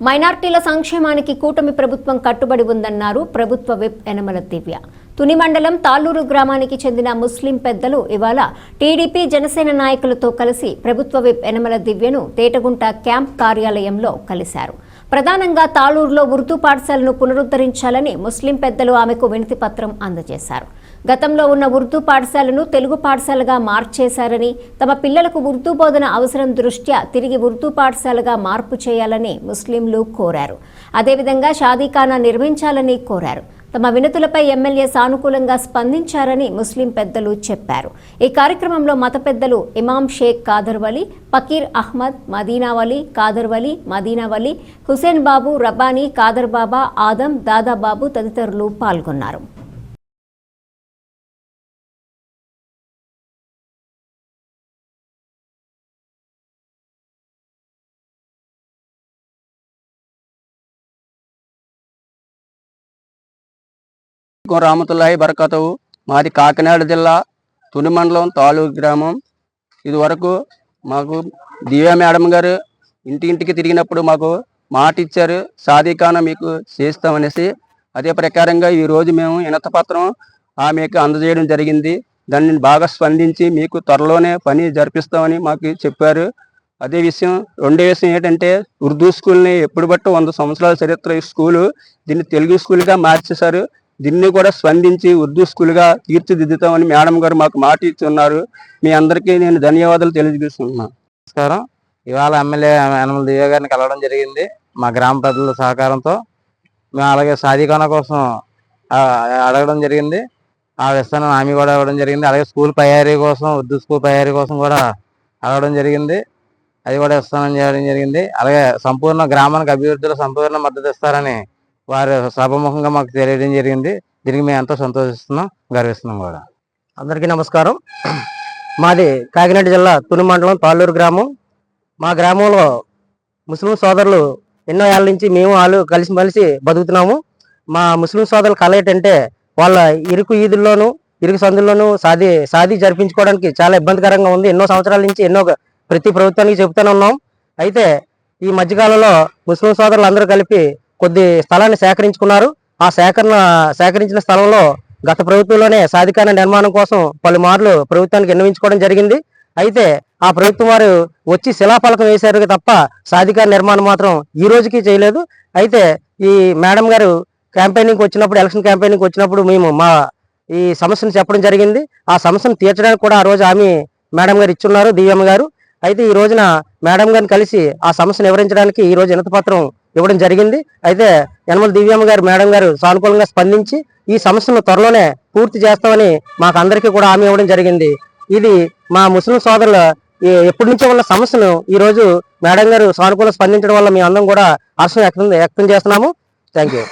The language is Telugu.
మైనార్టీల సంక్షేమానికి కూటమి ప్రభుత్వం కట్టుబడి ఉందన్నారు ప్రభుత్వ విప్ యనమల దివ్య. తుని మండలం తాళ్ళూరు గ్రామానికి చెందిన ముస్లిం పెద్దలు ఇవాళ టీడీపీ జనసేన నాయకులతో కలిసి ప్రభుత్వ విప్ యనమల దివ్యను తేటగుంట క్యాంప్ కార్యాలయంలో కలిశారు. ప్రధానంగా తాళూరులో ఉర్దూ పాఠశాలను పునరుద్ధరించాలని ముస్లిం పెద్దలు ఆమెకు వినతి పత్రం అందజేశారు. గతంలో ఉన్న ఉర్దూ పాఠశాలను తెలుగు పాఠశాలగా మార్చేశారని తమ పిల్లలకు ఉర్దూ బోధన అవసరం దృష్ట్యా తిరిగి ఉర్దూ పాఠశాలగా మార్పు చేయాలని ముస్లింలు కోరారు. అదేవిధంగా షాదీఖానా నిర్మించాలని కోరారు. తమ వినతులపై ఎమ్మెల్యే సానుకూలంగా స్పందించారని ముస్లిం పెద్దలు చెప్పారు. ఈ కార్యక్రమంలో మత పెద్దలు ఇమాం షేక్ కాదర్వలి పకీర్ అహ్మద్ మదీనా వలి మదీనావలి వలి మదీనా వలి హుసేన్ బాబు రబ్బానీ కాదర్ బాబా ఆదం దాదాబాబు తదితరులు పాల్గొన్నారు. రామతుల్లాహి బరకతవు. మాది కాకినాడ జిల్లా తుని మండలం తాలూకు గ్రామం. ఇది వరకు మాకు దివ్య మేడం గారు ఇంటి ఇంటికి తిరిగినప్పుడు మాకు మాట ఇచ్చారు సాధికాన మీకు చేస్తామనేసి. అదే ప్రకారంగా ఈరోజు మేము ఇనత పత్రం ఆమెకు అందజేయడం జరిగింది. దాన్ని బాగా స్పందించి మీకు త్వరలోనే పని జరిపిస్తామని మాకు చెప్పారు. అదే విషయం రెండో విషయం ఏంటంటే ఉర్దూ స్కూల్ని ఎప్పుడు బట్టి వంద సంవత్సరాల చరిత్ర ఈ స్కూలు దీన్ని తెలుగు స్కూల్గా మార్చేశారు. దీన్ని కూడా స్పందించి ఉర్దూ స్కూల్గా తీర్చిదిద్దుతామని మేడం గారు మాకు మాట ఇచ్చి ఉన్నారు మీ అందరికీ నేను ధన్యవాదాలు తెలియజేస్తున్నాను. నమస్కారం. ఇవాళ ఎమ్మెల్యే యనమల దివ్య గారిని కలవడం జరిగింది. మా గ్రామ ప్రజల సహకారంతో. మేము అలాగే సాధీకరణ కోసం అడగడం జరిగింది. ఆ ఇస్తాను హామీ కూడా ఇవ్వడం జరిగింది. అలాగే స్కూల్ తయారీ కోసం ఉర్దూ స్కూల్ తయారీ కోసం కూడా అడగడం జరిగింది. అది కూడా ఇస్తానని చేయడం జరిగింది. అలాగే సంపూర్ణ గ్రామానికి అభివృద్ధిలో సంపూర్ణ మద్దతు ఇస్తారని వారు సభముఖంగా మాకు తెలియడం జరిగింది. దీనికి మేము ఎంతో సంతోషిస్తున్నాం గర్విస్తున్నాం కూడా. అందరికీ నమస్కారం. మాది కాకినాడ జిల్లా తుని మండలం తాళ్ళూరు గ్రామం. మా గ్రామంలో ముస్లిం సోదరులు ఎన్నో ఏళ్ళ నుంచి మేము వాళ్ళు కలిసి కలిసి బతుకుతున్నాము. మా ముస్లిం సోదరుల కళ ఏంటంటే వాళ్ళ ఇరుకు ఈదుల్లోనూ ఇరుకు సందుల్లోనూ సాది సాది జరిపించుకోవడానికి చాలా ఇబ్బందికరంగా ఉంది. ఎన్నో సంవత్సరాల నుంచి ఎన్నో ప్రతి ప్రభుత్వానికి చెబుతూనే ఉన్నాం. అయితే ఈ మధ్యకాలంలో ముస్లిం సోదరులు అందరూ కలిపి కొద్ది స్థలాన్ని సేకరించుకున్నారు. ఆ సేకరణ సేకరించిన స్థలంలో గత ప్రభుత్వంలోనే సాధికార నిర్మాణం కోసం పలుమార్లు ప్రభుత్వానికి విన్నవించుకోవడం జరిగింది. అయితే ఆ ప్రభుత్వం వారు వచ్చి శిలాఫలకం వేశారు తప్ప సాధికార నిర్మాణం మాత్రం ఈ రోజుకి చేయలేదు. అయితే ఈ మేడం గారు క్యాంపెయినింగ్ వచ్చినప్పుడు ఎలక్షన్ క్యాంపెయినింగ్ వచ్చినప్పుడు మేము మా ఈ సమస్యను చెప్పడం జరిగింది. ఆ సమస్యను తీర్చడానికి కూడా ఆ రోజు ఆమె మేడం గారు ఇచ్చున్నారు దివ్యమ్మ గారు. అయితే ఈ రోజున మేడం గారిని కలిసి ఆ సమస్యను వివరించడానికి ఈ రోజు వినతి పత్రం ఇవ్వడం జరిగింది. అయితే యనమల దివ్యమ్మ గారు మేడం గారు సానుకూలంగా స్పందించి ఈ సమస్యను త్వరలోనే పూర్తి చేస్తామని మాకు అందరికీ కూడా హామీ ఇవ్వడం జరిగింది. ఇది మా ముస్లిం సోదరుల ఎప్పటి నుంచో ఉన్న సమస్యను ఈ రోజు మేడం గారు సానుకూలంగా స్పందించడం వల్ల మేము అందరం కూడా హర్షం వ్యక్తం వ్యక్తం చేస్తున్నాము. Thank you